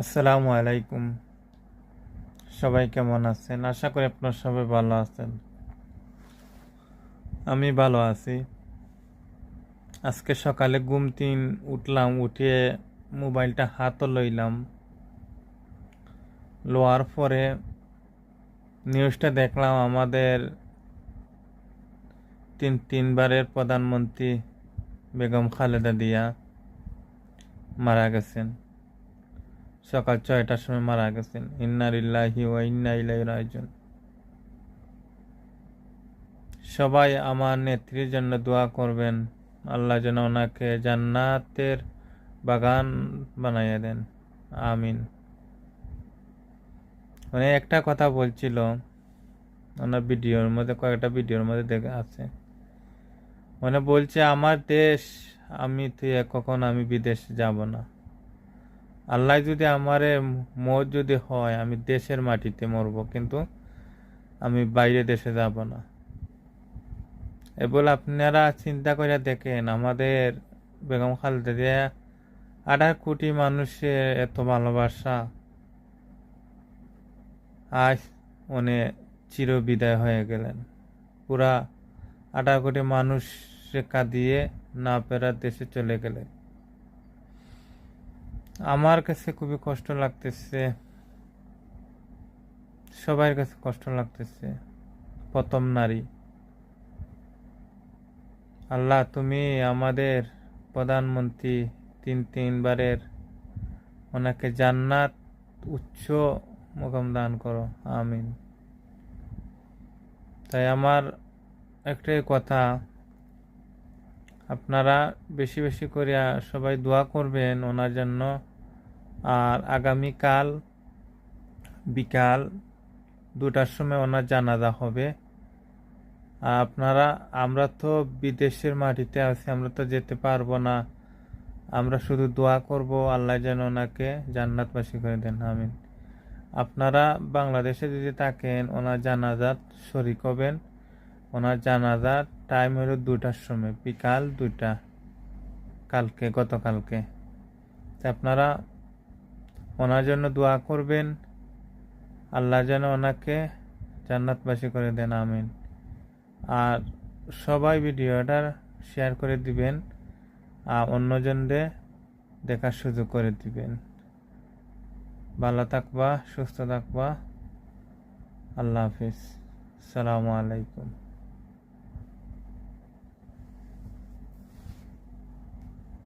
আসসালামু আলাইকুম। সবাই কেমন আছেন? আশা করি আপনার সবাই ভালো আছেন। আমি ভালো আছি। আজকে সকালে ঘুম তিন উঠলাম উঠে মোবাইলটা হাতও লইলাম। লোয়ার পরে নিউজটা দেখলাম, আমাদের তিন, তিনবারের প্রধানমন্ত্রী বেগম খালেদা দিয়া মারা গেছেন। সকাল ছয়টার সময় মারা গেছেন। ইন্নারিল্লাহি ওয়া ইন্না ইলাইহি রাজিউন। সবাই আমার নেত্রীর জন্য দোয়া করবেন। আল্লাহ যেন ওনাকে জান্নাতের বাগান বানাইয়ে দেন। আমিন। মানে একটা কথা বলছিল ওনার ভিডিওর মধ্যে, কয়েকটা ভিডিওর মধ্যে দেখে আছে। মানে বলছে, আমার দেশ, আমি তুই কখন আমি বিদেশ যাব না। আল্লাহ যদি আমারে মত যদি হয়, আমি দেশের মাটিতে মরব, কিন্তু আমি বাইরে দেশে যাব না। এ বলে আপনারা চিন্তা করে দেখেন, আমাদের বেগম খালেদা জিয়া কোটি মানুষের এত ভালোবাসা। আজ উনি চির বিদায় হয়ে গেলেন। পুরা আঠারো কোটি মানুষ কাঁদিয়ে না পেরার দেশে চলে গেলেন। আমার কাছে খুবই কষ্ট লাগতেছে। সবার কাছে কষ্ট লাগতেছে। প্রথম নারী। আল্লাহ, তুমি আমাদের প্রধানমন্ত্রী তিন তিনবারের ওনাকে জান্নাত উচ্চ মুকাম দান করো। আমিন। তাই আমার একটাই কথা, আপনারা বেশি বেশি করে সবাই দোয়া করবেন ওনার জন্য। আর আগামীকাল বিকাল দুটার সময় ওনার জানাজা হবে। আপনারা, আমরা তো বিদেশের মাটিতে আছি, আমরা তো যেতে পারব না। আমরা শুধু দোয়া করব আল্লাহ যেন ওনাকে জান্নাতবাসী করে দেন, আমিন। আপনারা বাংলাদেশে যদি থাকেন, ওনার জানাজাত শরিক হবেন। ওনার জানাজার টাইম হলো দুটার সময়, বিকাল দুটা, কালকে, গতকালকে। আপনারা ওনার জন্য দোয়া করবেন। আল্লাহ যেন ওনাকে জান্নাতবাসী করে দেন, আমিন। আর সবাই ভিডিওটা শেয়ার করে দিবেন, আর অন্যজনদের দেখার সুযোগ করে দিবেন। ভালো থাকবা, সুস্থ থাকবা। আল্লাহ হাফিজ। সালামু আলাইকুম।